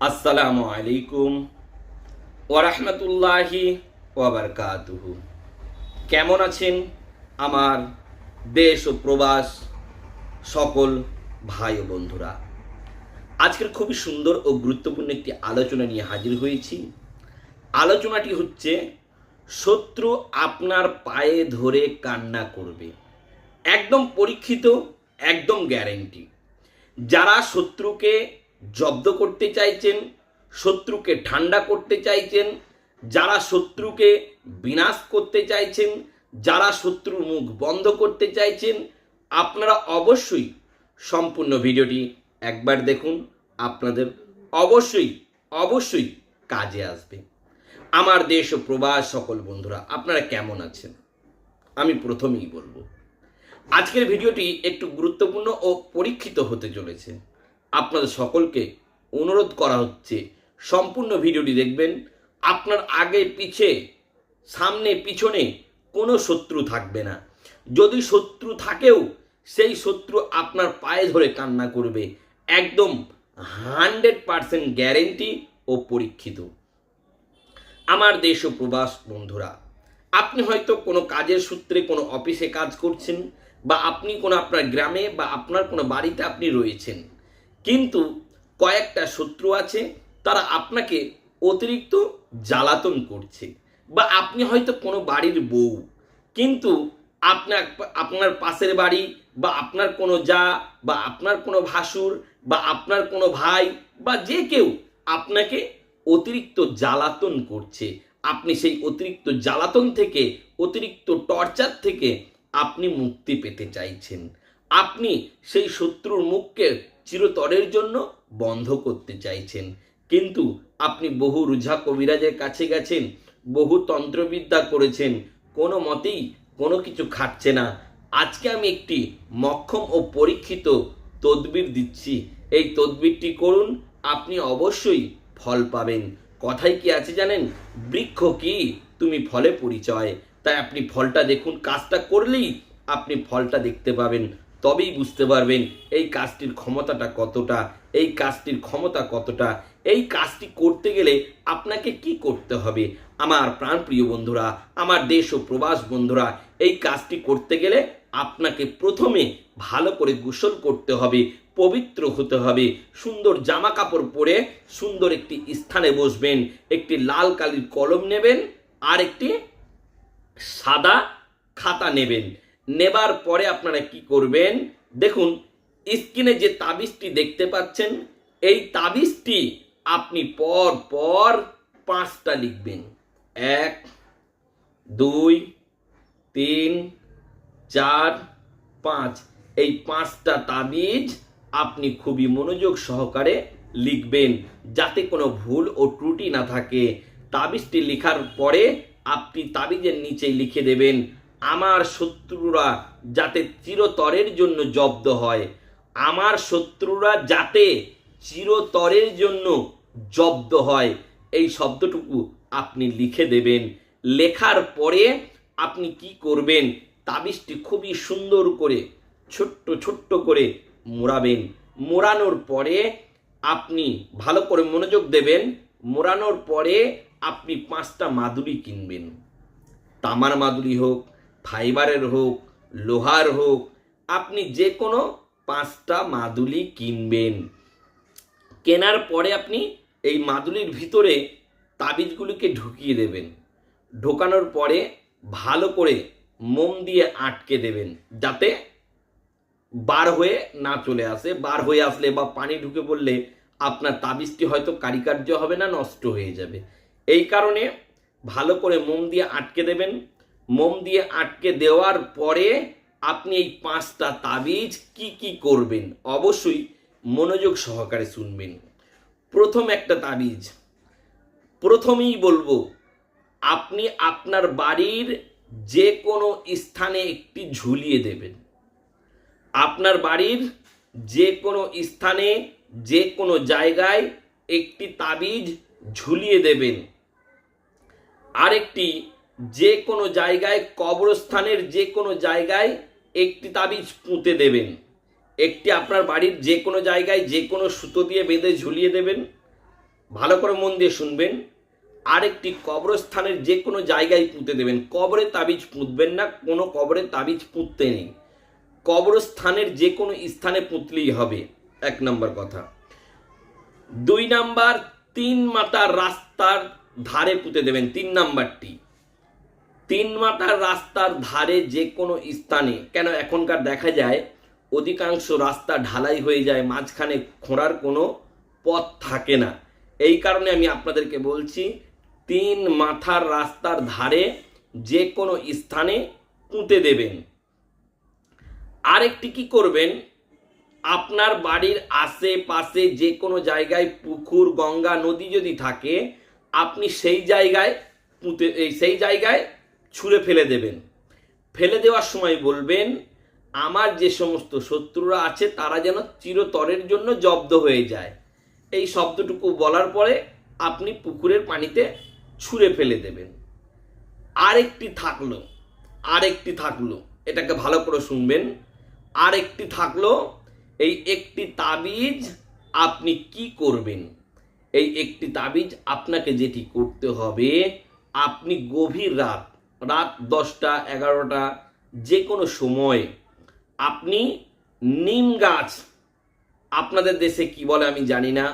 আসসালামু আলাইকুম ওরহমতুল্লাহি ওয়াবারকাতুহু কেমন আছেন আমার দেশ ও প্রবাস সকল ভাই বন্ধুরা? আজকের খুবই সুন্দর ও গুরুত্বপূর্ণ একটি আলোচনা নিয়ে হাজির হয়েছি। আলোচনাটি হচ্ছে, শত্রু আপনার পায়ে ধরে কান্না করবে। একদম পরীক্ষিত, একদম গ্যারেন্টি যারা শত্রুকে জব্দ করতে চাইছেন, শত্রুকে ঠান্ডা করতে চাইছেন, যারা শত্রুকে বিনাশ করতে চাইছেন, যারা শত্রুর মুখ বন্ধ করতে চাইছেন, আপনারা অবশ্যই সম্পূর্ণ ভিডিওটি একবার দেখুন, আপনাদের অবশ্যই অবশ্যই কাজে আসবে। আমার দেশ ও প্রবাস সকল বন্ধুরা, আপনারা কেমন আছেন? আমি প্রথমেই বলব, আজকের ভিডিওটি একটু গুরুত্বপূর্ণ ও পরীক্ষিত হতে চলেছে। আপনাদের সকলকে অনুরোধ করা হচ্ছে, সম্পূর্ণ ভিডিওটি দেখবেন, আপনার আগে, পিছে, সামনে, পিছনে কোনো শত্রু থাকবে না। যদি শত্রু থাকেও, সেই শত্রু আপনার পায়ে ধরে কান্না করবে একদম হান্ড্রেড পারসেন্ট গ্যারেন্টি ও পরীক্ষিত। আমার দেশ ও প্রবাস, বন্ধুরা, আপনি হয়তো কোনো কাজের সূত্রে কোনো অফিসে কাজ করছেন বা আপনি কোনো আপনার গ্রামে বা আপনার কোনো বাড়িতে আপনি রয়েছেন, কিন্তু কয়েকটা শত্রু আছে, তারা আপনাকে অতিরিক্ত জ্বালাতন করছে বা আপনি হয়তো কোনো বাড়ির বউ, কিন্তু আপনার আপনার পাশের বাড়ি বা আপনার কোনো যা, বা আপনার কোনো ভাসুর, বা আপনার কোনো ভাই, বা যে কেউ আপনাকে অতিরিক্ত জ্বালাতন করছে। আপনি সেই অতিরিক্ত জ্বালাতন থেকে, অতিরিক্ত টর্চার থেকে আপনি মুক্তি পেতে চাইছেন। আপনি সেই শত্রুর মুখকে চিরতরের জন্য বন্ধ করতে চাইছেন। কিন্তু আপনি বহু রুঝা কবিরাজের কাছে গেছেন, বহু তন্ত্রবিদ্যা করেছেন, কোনো মতেই কোনো কিছু খাচ্ছে না। আজকে আমি একটি মক্ষম ও পরীক্ষিত তদবির দিচ্ছি। এই তদবিরটি করুন, আপনি অবশ্যই ফল পাবেন। কথায় কি আছে জানেন? বৃক্ষ কি? তুমি ফলে পরিচয়। তাই আপনি ফলটা দেখুন, কাজটা করলেই আপনি ফলটা দেখতে পাবেন। তবেই বুঝতে পারবেন এই কাজটির ক্ষমতাটা কতটা, এই কাজটির ক্ষমতা কতটা। এই কাজটি করতে গেলে আপনাকে কি করতে হবে? আমার প্রাণপ্রিয় বন্ধুরা, আমার দেশ ও প্রবাস বন্ধুরা, এই কাজটি করতে গেলে আপনাকে প্রথমে ভালো করে গোসল করতে হবে, পবিত্র হতে হবে। সুন্দর জামা কাপড় পরে সুন্দর একটি স্থানে বসবেন, একটি লাল কালির কলম নেবেন, আর একটি সাদা খাতা নেবেন। নেবার পরে আপনারা কি করবেন? দেখুন, স্ক্রিনে যে তাবিজটি দেখতে পাচ্ছেন, এই তাবিজটি আপনি পর পর পাঁচটা লিখবেন। এক, দুই, তিন চার, পাঁচ, এই পাঁচটা তাবিজ আপনি খুবই মনোযোগ সহকারে লিখবেন যাতে কোনো ভুল ও ত্রুটি না থাকে। তাবিজটি লেখার পরে আপনি তাবিজের নিচে লিখে দেবেন, আমার শত্রুরা যাতে চিরতরের জন্য জব্দ হয়। আমার শত্রুরা যাতে চিরতরের জন্য জব্দ হয়। এই শব্দটুকু আপনি লিখে দেবেন। লেখার পরে আপনি কি করবেন? তাবিজটি খুবই সুন্দর করে, ছোট্ট ছোট্ট করে মোড়াবেন। মোড়ানোর পরে আপনি ভালো করে মনোযোগ দেবেন। মোড়ানোর পরে আপনি পাঁচটা মাদুরি কিনবেন। তামার মাদুরি হোক, ফাইবারের হোক, লোহার হোক, আপনি যে কোনো পাঁচটা মাদুলি কিনবেন। কেনার পরে আপনি এই মাদুলির ভিতরে তাবিজগুলিকে ঢুকিয়ে দেবেন। ঢোকানোর পরে ভালো করে মোম দিয়ে আটকে দেবেন, যাতে বার হয়ে না চলে আসে। বার হয়ে আসলে বা পানি ঢুকে পড়লে আপনার তাবিজটি হয়তো কারিকার্য হবে না, নষ্ট হয়ে যাবে। এই কারণে ভালো করে মোম দিয়ে আটকে দেবেন। মোম দিয়ে আটকে দেওয়ার পরে আপনি এই পাঁচটা তাবিজ কি কি করবেন, অবশ্যই মনোযোগ সহকারে শুনবেন। প্রথম একটা তাবিজ। প্রথমেই বলব, আপনি আপনার বাড়ির যে কোনো স্থানে একটি ঝুলিয়ে দেবেন। আপনার বাড়ির যে কোনো স্থানে যে কোনো জায়গায় একটি তাবিজ ঝুলিয়ে দেবেন। আরেকটি যে কোনো জায়গায়, কবরস্থানের যে কোনো জায়গায় একটি তাবিজ পুঁতে দেবেন। একটি আপনার বাড়ির যে কোনো জায়গায় যে কোনো সুতো দিয়ে বেঁধে ঝুলিয়ে দেবেন। ভালো করে মন দিয়ে শুনবেন। আরেকটি কবরস্থানের যে কোনো জায়গায় পুঁতে দেবেন। কবরে তাবিজ পুঁতবেন না, কোনো কবরে তাবিজ পুঁততে নেই। কবরস্থানের যে কোনো স্থানে পুঁতলেই হবে, এক নম্বর কথা। দুই নাম্বার, তিন মাতার রাস্তার ধারে পুঁতে দেবেন, তিন নাম্বারটি। তিন মাতার রাস্তার ধারে যে কোনো স্থানে, কেন এখনকার দেখা যায়, অধিকাংশ রাস্তা ঢালাই হয়ে যায়, মাঝখানে খোঁড়ার কোনো পথ থাকে না। এই কারণে আমি আপনাদেরকে বলছি তিন মাথার রাস্তার ধারে যে কোনো স্থানে পুঁতে দেবেন। আরেকটি কি করবেন? আপনার বাড়ির আশেপাশে যে কোনো জায়গায় পুকুর, গঙ্গা, নদী যদি থাকে, আপনি সেই জায়গায় পুঁতে সেই জায়গায় ছুঁড়ে ফেলে দেবেন। ফেলে দেওয়ার সময় বলবেন, আমার যে সমস্ত শত্রুরা আছে, তারা যেন চিরতরের জন্য জব্দ হয়ে যায়। এই শব্দটুকু বলার পরে আপনি পুকুরের পানিতে ছুঁড়ে ফেলে দেবেন আরেকটি থাকল আরেকটি থাকল, এটাকে ভালো করে শুনবেন। আরেকটি থাকল, এই একটি তাবিজ আপনি কি করবেন? এই একটি তাবিজ আপনাকে যেটি করতে হবে, আপনি গভীর রাত রাত দশটা, এগারোটা যে কোনো সময় আপনি নিম গাছ, আপনাদের দেশে কি বলে আমি জানি না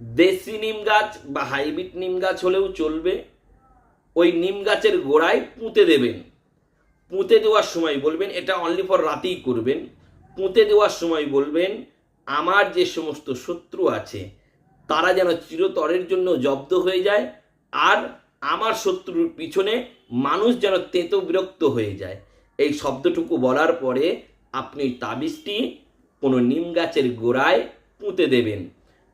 দেশি নিম গাছ বা হাইব্রিড নিম গাছ হলেও চলবে। ওই নিম গাছের গোড়ায় পুঁতে দেবেন। পুঁতে দেওয়ার সময় বলবেন, এটা অনলি ফর রাতেই করবেন। পুঁতে দেওয়ার সময় বলবেন, আমার যে সমস্ত শত্রু আছে, তারা যেন চিরতরের জন্য জব্দ হয়ে যায় আর আমার শত্রুর পিছনে মানুষ যেন তেতো বিরক্ত হয়ে যায়। এই শব্দটুকু বলার পরে আপনি তাবিজটি কোনো নিম গাছের গোড়ায় পুঁতে দেবেন।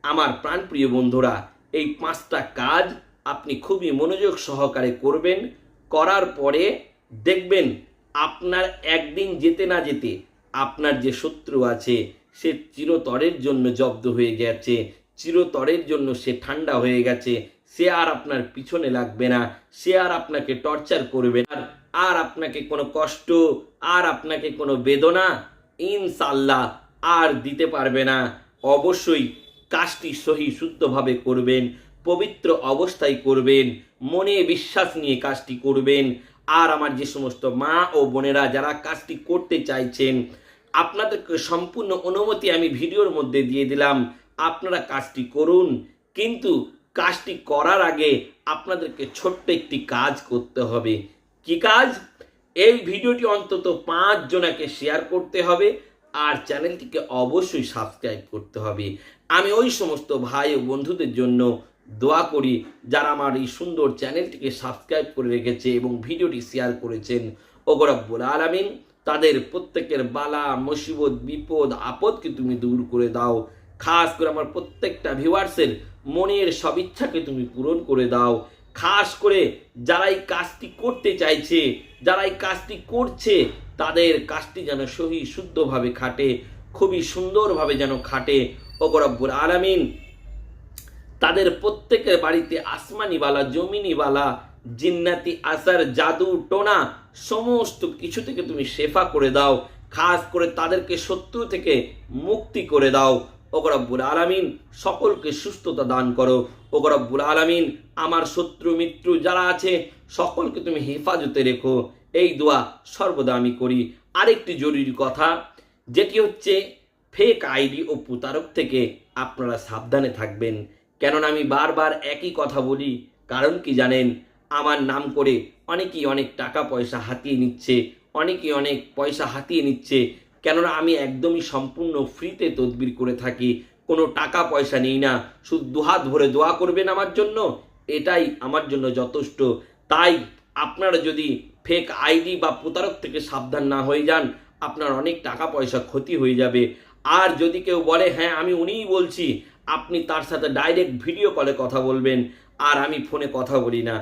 আমার প্রাণপ্রিয় বন্ধুরা, এই পাঁচটা কাজ আপনি খুবই মনোযোগ সহকারে করবেন, করার পরে দেখবেন আপনার একদিন যেতে না যেতে আপনার যে শত্রু আছে, সে চিরতরের জন্য জব্দ হয়ে গেছে, চিরতরের জন্য সে ঠান্ডা হয়ে গেছে, সে আর আপনার পিছনে লাগবে না, সে আর আপনাকে টর্চার করবে না, আর- আপনাকে কোনো কষ্ট, আর আপনাকে কোনো বেদনা ইনশাল্লাহ আর দিতে পারবে না। অবশ্যই কাজটি সহি শুদ্ধভাবে করবেন, পবিত্র অবস্থায় করবেন, মনে বিশ্বাস নিয়ে কাজটি করবেন। আর আমার যে সমস্ত মা ও বোনেরা যারা কাজটি করতে চাইছেন, আপনাদেরকে সম্পূর্ণ অনুমতি আমি ভিডিওর মধ্যে দিয়ে দিলাম। আপনারা কাজটি করুন, কিন্তু কাজটি করার আগে আপনাদেরকে ছোট্ট একটি কাজ করতে হবে। কি কাজ? এই ভিডিওটি অন্তত পাঁচ জনাকে শেয়ার করতে হবে। আর চ্যানেলটিকে অবশ্যই সাবস্ক্রাইব করতে হবে। আমি ওই সমস্ত ভাই ও বন্ধুদের জন্য দোয়া করি, যারা আমার এই সুন্দর চ্যানেলটিকে সাবস্ক্রাইব করে রেখেছে এবং ভিডিওটি শেয়ার করেছেন। ওগরব্বুল আলামিন, তাদের প্রত্যেকের বালা, মুসিবত, বিপদ, আপদকে তুমি দূর করে দাও। খাস করে আমার প্রত্যেকটা ভিউয়ার্সের মনের সব ইচ্ছাকে তুমি পূরণ করে দাও। খাস করে যারা এই কাজটি করতে চাইছে যারা এই কাজটি করছে, তাদের কাজটি যেন সহি শুদ্ধভাবে খাটে, খুবই সুন্দরভাবে যেন খাটে। ওগরব্বুল আলামিন, তাদের প্রত্যেকের বাড়িতে আসমানিওয়ালা, জমিনিওয়ালা, জিন্নাতি আসার জাদু টোনা, সমস্ত কিছু থেকে তুমি শেফা করে দাও। খাস করে তাদেরকে শত্রু থেকে মুক্তি করে দাও। ওগরব্বুল আলামিন, সকলকে সুস্থতা দান করো। ওগরব্বুল আলামিন, আমার শত্রু, মিত্র যারা আছে, সকলকে তুমি হেফাজতে রেখো। এই দোয়া সর্বদা আমি করি। আরেকটি জরুরি কথা, যেটি হচ্ছে ফেক আইডি ও প্রতারক থেকে আপনারা সাবধানে থাকবেন। কেননা আমি বারবার একই কথা বলি, কারণ কি জানেন, আমার নাম করে অনেকেই অনেক টাকা পয়সা হাতিয়ে নিচ্ছে, অনেকেই অনেক পয়সা হাতিয়ে নিচ্ছে কেননা আমি একদমই সম্পূর্ণ ফ্রিতে তদবির করে থাকি। কোনো টাকা পয়সা নেই না। শুধু দুহাত ভরে দোয়া করবেন আমার জন্য, এটাই আমার জন্য যথেষ্ট। তাই আপনারা যদি ফেক আইডি বা প্রতারক থেকে সাবধান না হয়ে যান, আপনার অনেক টাকা পয়সা ক্ষতি হয়ে যাবে। আর যদি কেউ বলে হ্যাঁ আমি উনিই বলছি। আপনি তার সাথে ডাইরেক্ট ভিডিও কলে কথা বলবেন। আর আমি ফোনে কথা বলি না।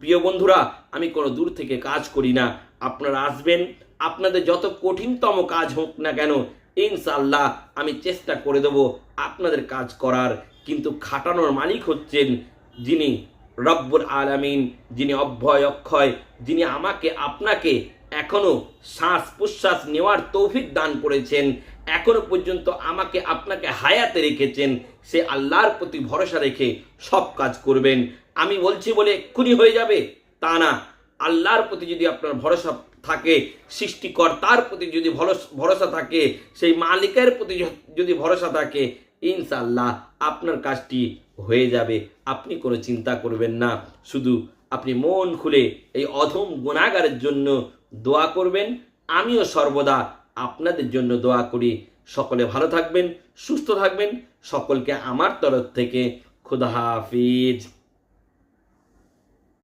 প্রিয় বন্ধুরা, আমি কোনো দূর থেকে কাজ করি না। আপনারা আসবেন আপনাদের যত কঠিনতম কাজ হোক না কেন ইনশাল্লাহ আমি চেষ্টা করে দেবো আপনাদের কাজ করার। কিন্তু খাটানোর মালিক হচ্ছেন যিনি রব্বুল আলামিন, যিনি অভয় অক্ষয়, যিনি আমাকে, আপনাকে এখনও শ্বাস প্রশ্বাস নেওয়ার তৌফিক দান করেছেন, এখনও পর্যন্ত আমাকে আপনাকে হায়াতে রেখেছেন, সে আল্লাহর প্রতি ভরসা রেখে সব কাজ করবেন। আমি বলছি বলে এক্ষুনি হয়ে যাবে? তা না। আল্লাহর প্রতি যদি আপনার ভরসা থাকে সৃষ্টিকর্তার প্রতি যদি ভরসা থাকে, সেই মালিকের প্রতি যদি ভরসা থাকে ইনশাল্লাহ আপনার কাজটি হয়ে যাবে। আপনি কোনো চিন্তা করবেন না। শুধু আপনি মন খুলে এই অধম গুণাগারের জন্য দোয়া করবেন। আমিও সর্বদা আপনাদের জন্য দোয়া করি। সকলে ভালো থাকবেন, সুস্থ থাকবেন। সকলকে আমার তরফ থেকে খুদা হাফিজ।